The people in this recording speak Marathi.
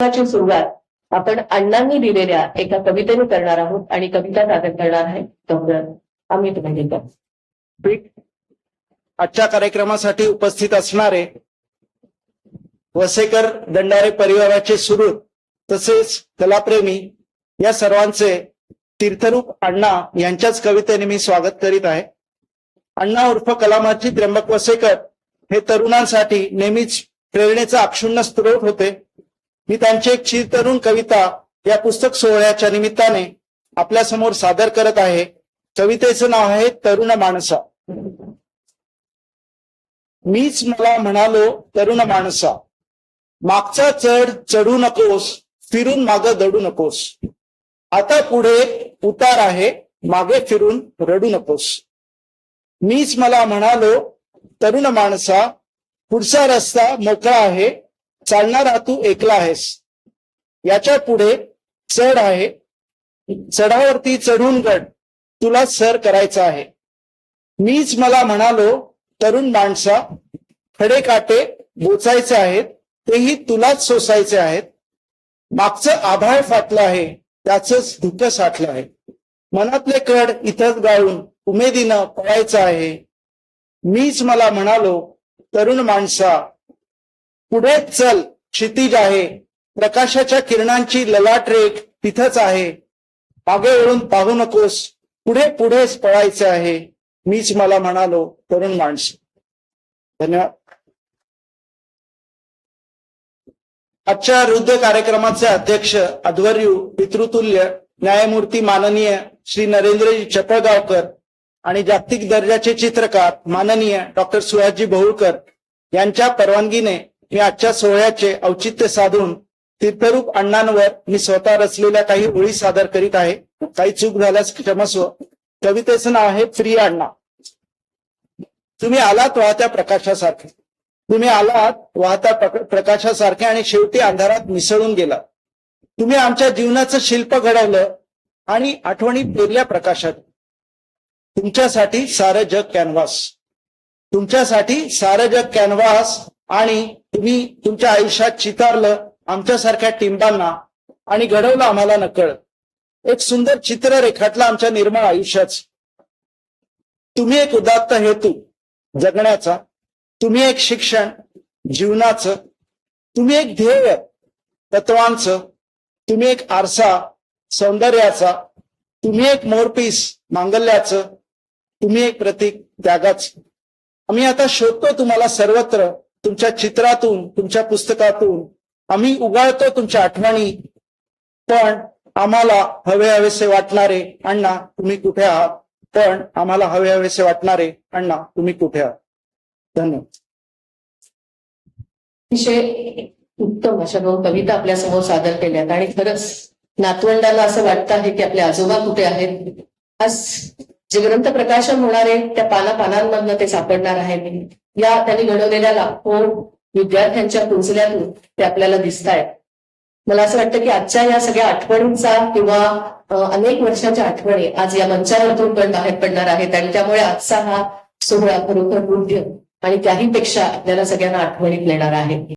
ची सुरुवात आपण अण्णांनी दिलेल्या एका कवितेने करणार आहोत आणि कविता सादर करणार आहे डॉक्टर अमित मेहकर आजच्या कार्यक्रमासाठी उपस्थित असणारे वसेकर दंडारे परिवाराचे सुरू तसेच कलाप्रेमी या सर्वांचे तीर्थरूप अण्णा यांच्याच कवितेने मी स्वागत करीत आहे. अण्णा उर्फ कलामाची त्र्यंबक वसेकर हे तरुणांसाठी नेहमीच प्रेरणेचा अक्षुण्ण स्त्रोत होते. मी त्यांची एक चिरतरुण कविता या पुस्तक सोहळ्याच्या निमित्ताने आपल्यासमोर सादर करत आहे. कवितेचं नाव आहे तरुण माणसा. मीच मला म्हणालो तरुण माणसा मागचा चढ चढू नकोस फिरून माग दडू नकोस. आता पुढे उतार आहे मागे फिरून रडू नकोस. मीच मला म्हणालो तरुण माणसा पुढचा रस्ता मोकळा आहे चालणारा तू एकला आहेस. याच्यापुढे चढ आहे. चढावरती चढून गड. तुला सर करायचा आहे. मीच मला म्हणालो तरुण माणसा खडे काटे बोचायचे आहेत तेही तुलाच सोसायचे आहेत. मागचं आभाळ फाटलं आहे त्याच धुकं साठलं आहे. मनातले कड इथंच गाळून उमेदीनं पळायचं आहे. मीच मला म्हणालो तरुण माणसा पुढे चल क्षितिज आहे. प्रकाशाच्या किरणांची ललाट रेख तिथंच आहे. मागे वळून पाहू नकोस. पुढे पुढेच पळायचे आहे. मीच मला म्हणालो तरुण माणस. धन्यवाद. आजच्या हृदय कार्यक्रमाचे अध्यक्ष अध्वर्यू पितृतुल्य न्यायमूर्ती माननीय श्री नरेंद्रजी चपळगावकर आणि जागतिक दर्जाचे चित्रकार माननीय डॉक्टर सुहासजी बहुळकर यांच्या परवानगीने मी आजच्या सोहळ्याचे औचित्य साधून तीर्थरूप अण्णांवर मी स्वतः रचलेल्या काही ओळी सादर करीत आहे. काही चूक झाल्यास क्षमस्व. कवितेचं नाव आहे फ्री अण्णा. तुम्ही आलात वाहत्या प्रकाशासारखे. तुम्ही आलात वाहत्या प्रकाशासारखे आणि शेवटी अंधारात मिसळून गेलात तुम्ही आमच्या जीवनाचं शिल्प घडवलं आणि आठवणी पेरल्या प्रकाशात. तुमच्यासाठी सारं जग कॅनव्हास. तुमच्यासाठी सारं जग कॅनव्हास आणि तुम्ही तुमच्या आयुष्यात चितारलं आमच्यासारख्या टिंबांना आणि घडवलं आम्हाला नकळ. एक सुंदर चित्र रेखाटलं आमच्या निर्मळ आयुष्याच. तुम्ही एक उदात्त हेतू जगण्याचा तुम्ही एक शिक्षण जीवनाचं तुम्ही एक ध्येय तत्वांचं तुम्ही एक आरसा सौंदर्याचा तुम्ही एक मोरपीस मांगल्याचं तुम्ही एक प्रतीक त्यागाच. आम्ही आता शोधतो तुम्हाला सर्वत्र तुमच्या चित्रातून तुमच्या पुस्तकातून आम्ही उगाळतो तुमच्या आठवणी. पण आम्हाला हवे हवेसे वाटणारे अण्णा तुम्ही कुठे आहात? पण आम्हाला हवे हवेसे वाटणारे अण्णा तुम्ही कुठे आहात? धन्यवाद. अतिशय उत्तम अशा दोन कविता आपल्यासमोर सादर केल्यात. आणि खरंच नातवंडाला असं वाटतं आहे की आपले आजोबा कुठे आहेत? आज जे ग्रंथ प्रकाशन होणार आहे त्या पाना पानांमधनं ते सापडणार आहे. मी या त्यांनी घडवलेल्या लाखो विद्यार्थ्यांच्या पुंजल्यातून ते आपल्याला दिसत आहेत मला असं वाटतं की आजच्या या सगळ्या आठवणींचा किंवा अनेक वर्षाच्या आठवणी आज या मंचावरतून पण बाहेर पडणार आहेत आणि त्यामुळे आजचा हा सोहळा खरोखर वृद्ध आणि त्याहीपेक्षा आपल्याला सगळ्यांना आठवणीत येणार आहे.